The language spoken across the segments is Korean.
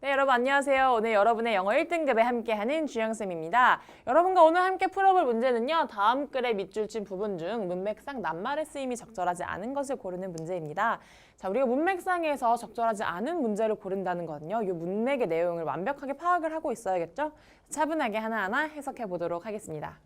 네, 여러분 안녕하세요. 오늘 여러분의 영어 1등급에 함께하는 주영쌤입니다. 여러분과 오늘 함께 풀어볼 문제는요. 다음 글의 밑줄 친 부분 중 문맥상 낱말의 쓰임이 적절하지 않은 것을 고르는 문제입니다. 자, 우리가 문맥상에서 적절하지 않은 문제를 고른다는 거는요. 이 문맥의 내용을 완벽하게 파악을 하고 있어야겠죠? 차분하게 하나하나 해석해 보도록 하겠습니다.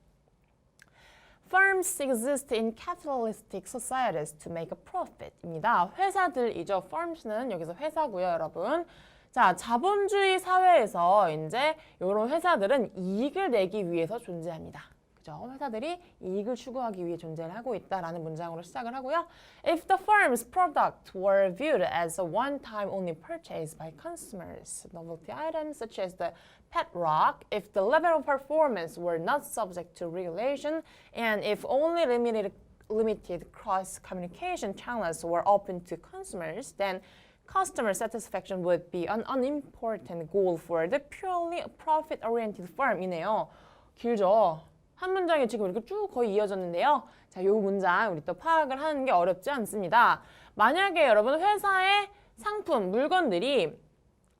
Firms exist in capitalistic societies to make a profit입니다. 회사들이죠. Firms는 여기서 회사고요, 여러분. 자, 자본주의 사회에서 이제 이런 회사들은 이익을 내기 위해서 존재합니다. 그죠? 회사들이 이익을 추구하기 위해 존재를 하고 있다라는 문장으로 시작을 하고요. If the firm's product were viewed as a one-time only purchase by consumers, novelty items such as the pet rock, if the level of performance were not subject to regulation, and if only limited limited cross communication channels were open to consumers, then customer satisfaction would be an unimportant goal for the purely profit-oriented firm이네요. 길죠? 한 문장이 지금 이렇게 쭉 거의 이어졌는데요. 자, 요 문장 우리 또 파악을 하는 게 어렵지 않습니다. 만약에 여러분 회사의 상품, 물건들이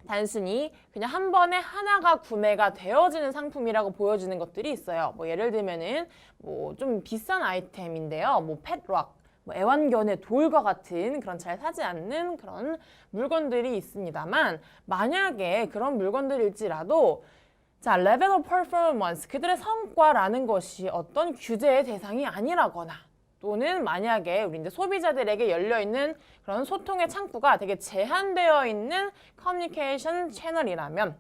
단순히 그냥 한 번에 하나가 구매가 되어지는 상품이라고 보여지는 것들이 있어요. 뭐 예를 들면은 뭐 좀 비싼 아이템인데요. 뭐 펫락, 뭐 애완견의 돌과 같은 그런 잘 사지 않는 그런 물건들이 있습니다만 만약에 그런 물건들일지라도 자, level of performance 그들의 성과라는 것이 어떤 규제의 대상이 아니라거나 또는 만약에 우리 이제 소비자들에게 열려 있는 그런 소통의 창구가 되게 제한되어 있는 커뮤니케이션 채널이라면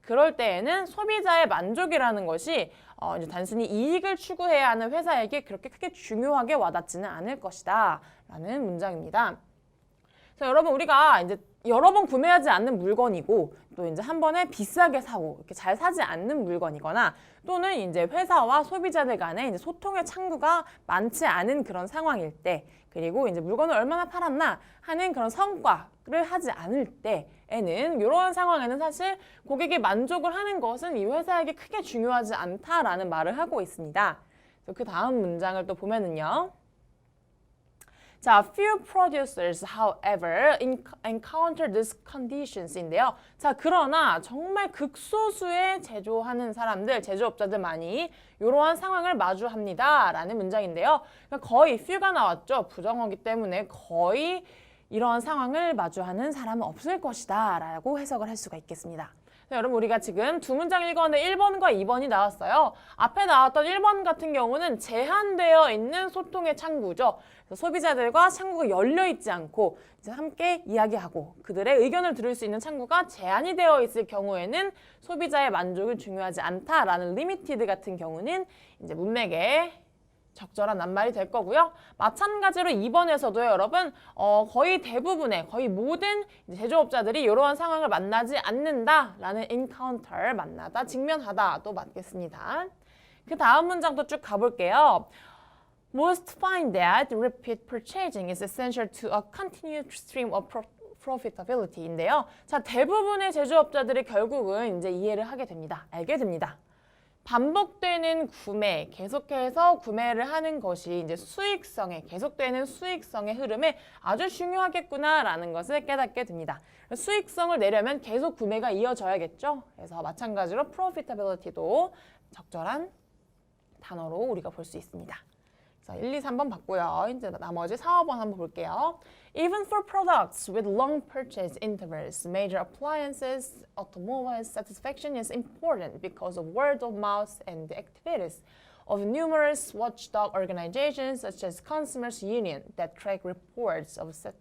그럴 때에는 소비자의 만족이라는 것이 어, 이제 단순히 이익을 추구해야 하는 회사에게 그렇게 크게 중요하게 와닿지는 않을 것이다. 라는 문장입니다. 자, 여러분 우리가 이제 여러 번 구매하지 않는 물건이고 또 이제 한 번에 비싸게 사고 이렇게 잘 사지 않는 물건이거나 또는 이제 회사와 소비자들 간에 이제 소통의 창구가 많지 않은 그런 상황일 때 그리고 이제 물건을 얼마나 팔았나 하는 그런 성과를 하지 않을 때에는 이런 상황에는 사실 고객이 만족을 하는 것은 이 회사에게 크게 중요하지 않다라는 말을 하고 있습니다. 그 다음 문장을 또 보면은요. 자, few producers, however, encounter these conditions인데요. 자, 그러나 정말 극소수의 제조하는 사람들, 제조업자들만이 이러한 상황을 마주합니다. 라는 문장인데요. 그러니까 거의 few가 나왔죠. 부정어기 때문에 거의 이러한 상황을 마주하는 사람은 없을 것이다. 라고 해석을 할 수가 있겠습니다. 자, 여러분 우리가 지금 두 문장 읽었는데 1번과 2번이 나왔어요. 앞에 나왔던 1번 같은 경우는 제한되어 있는 소통의 창구죠. 소비자들과 창구가 열려 있지 않고 이제 함께 이야기하고 그들의 의견을 들을 수 있는 창구가 제한이 되어 있을 경우에는 소비자의 만족을 중요하지 않다라는 리미티드 같은 경우는 이제 문맥에 적절한 낱말이 될 거고요. 마찬가지로 2번에서도 여러분 어, 거의 대부분의 거의 모든 제조업자들이 이러한 상황을 만나지 않는다라는 encounter 만나다 직면하다도 맞겠습니다. 그 다음 문장도 쭉 가볼게요. Most find that repeat purchasing is essential to a continued stream of pro- profitability인데요. 자, 대부분의 제조업자들이 결국은 이제 이해를 하게 됩니다. 알게 됩니다. 반복되는 구매, 계속해서 구매를 하는 것이 이제 수익성에, 계속되는 수익성의 흐름에 아주 중요하겠구나라는 것을 깨닫게 됩니다. 수익성을 내려면 계속 구매가 이어져야겠죠. 그래서 마찬가지로 profitability도 적절한 단어로 우리가 볼 수 있습니다. 그래서 1, 2, 3번 봤고요. 이제 나머지 4, 5번 한번 볼게요. Even for products with long purchase intervals, major appliances, automobile satisfaction is important because of word of mouth and the activities of numerous watchdog organizations such as Consumers Union that track reports of sat-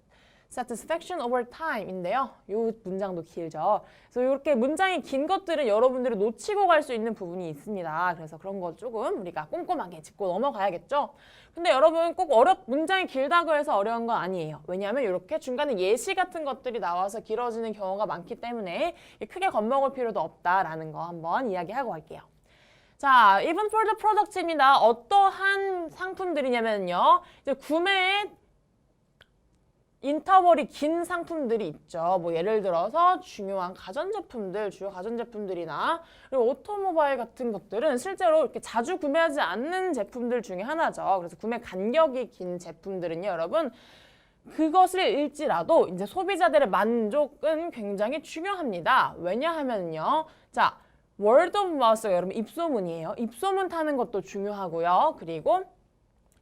satisfaction over time인데요. 이 문장도 길죠. 그래서 이렇게 문장이 긴 것들은 여러분들이 놓치고 갈 수 있는 부분이 있습니다. 그래서 그런 거 조금 우리가 꼼꼼하게 짚고 넘어가야겠죠. 근데 여러분 꼭 어렵 문장이 길다고 해서 어려운 건 아니에요. 왜냐하면 이렇게 중간에 예시 같은 것들이 나와서 길어지는 경우가 많기 때문에 크게 겁먹을 필요도 없다라는 거 한번 이야기하고 갈게요. 자, even for the products입니다. 어떠한 상품들이냐면요. 이제 구매에 인터벌이 긴 상품들이 있죠. 뭐 예를 들어서 중요한 가전제품들, 주요 가전제품들이나 그리고 오토모바일 같은 것들은 실제로 이렇게 자주 구매하지 않는 제품들 중에 하나죠. 그래서 구매 간격이 긴 제품들은요, 여러분 그것을 일지라도 이제 소비자들의 만족은 굉장히 중요합니다. 왜냐하면요. 자, word of mouth가 여러분 입소문이에요. 입소문 타는 것도 중요하고요. 그리고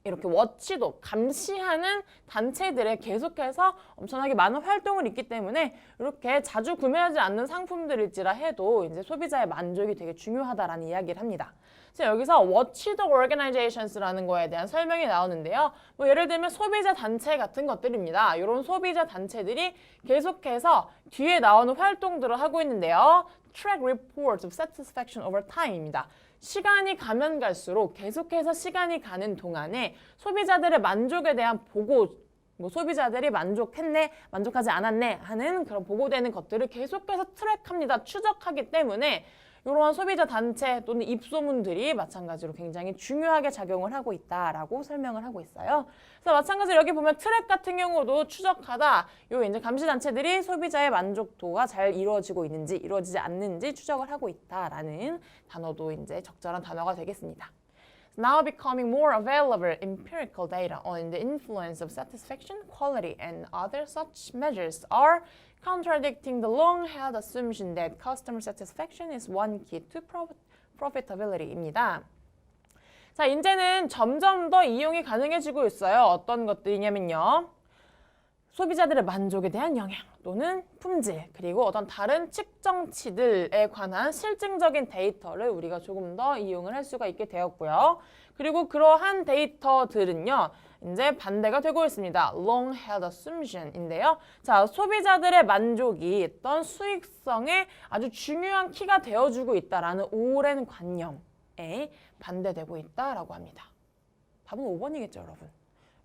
이렇게 워치도 감시하는 단체들에 계속해서 엄청나게 많은 활동을 있기 때문에 이렇게 자주 구매하지 않는 상품들일지라 해도 이제 소비자의 만족이 되게 중요하다라는 이야기를 합니다. 그래서 여기서 watchdog organisations라는 거에 대한 설명이 나오는데요. 뭐 예를 들면 소비자 단체 같은 것들입니다. 이런 소비자 단체들이 계속해서 뒤에 나오는 활동들을 하고 있는데요. track reports of satisfaction over time입니다. 시간이 가면 갈수록 계속해서 시간이 가는 동안에 소비자들의 만족에 대한 보고 뭐 소비자들이 만족했네, 만족하지 않았네 하는 그런 보고되는 것들을 계속해서 트랙합니다. 추적하기 때문에 이러한 소비자 단체 또는 입소문들이 마찬가지로 굉장히 중요하게 작용을 하고 있다라고 설명을 하고 있어요. 그래서 마찬가지로 여기 보면 트랙 같은 경우도 추적하다 요 이제 감시 단체들이 소비자의 만족도가 잘 이루어지고 있는지 이루어지지 않는지 추적을 하고 있다라는 단어도 이제 적절한 단어가 되겠습니다. now becoming more available empirical data on the influence of satisfaction, quality, and other such measures are contradicting the long-held assumption that customer satisfaction is one key to pro- profitability입니다. 자, 이제는 점점 더 이용이 가능해지고 있어요. 어떤 것들이냐면요. 소비자들의 만족에 대한 영향 또는 품질 그리고 어떤 다른 측정치들에 관한 실증적인 데이터를 우리가 조금 더 이용을 할 수가 있게 되었고요. 그리고 그러한 데이터들은요. 이제 반대가 되고 있습니다. long held assumption인데요. 자, 소비자들의 만족이 어떤 수익성에 아주 중요한 키가 되어주고 있다라는 오랜 관념에 반대되고 있다라고 합니다. 답은 5번이겠죠, 여러분.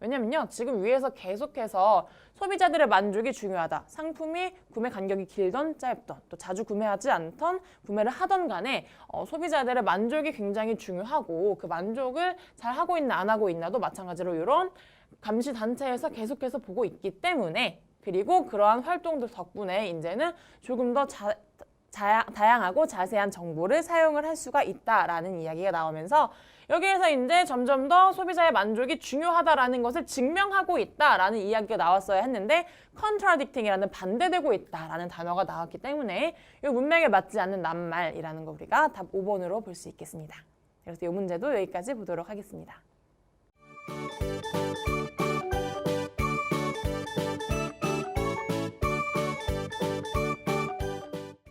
왜냐면요, 지금 위에서 계속해서 소비자들의 만족이 중요하다. 상품이 구매 간격이 길던 짧던, 또 자주 구매하지 않던, 구매를 하던 간에 어, 소비자들의 만족이 굉장히 중요하고 그 만족을 잘 하고 있나 안 하고 있나도 마찬가지로 이런 감시 단체에서 계속해서 보고 있기 때문에 그리고 그러한 활동들 덕분에 이제는 조금 더 자, 자, 다양하고 자세한 정보를 사용을 할 수가 있다라는 이야기가 나오면서 여기에서 이제 점점 더 소비자의 만족이 중요하다라는 것을 증명하고 있다라는 이야기가 나왔어야 했는데 contradicting이라는 반대되고 있다라는 단어가 나왔기 때문에 이 문맥에 맞지 않는 낱말이라는 거 우리가 답 5번으로 볼 수 있겠습니다. 그래서 이 문제도 여기까지 보도록 하겠습니다.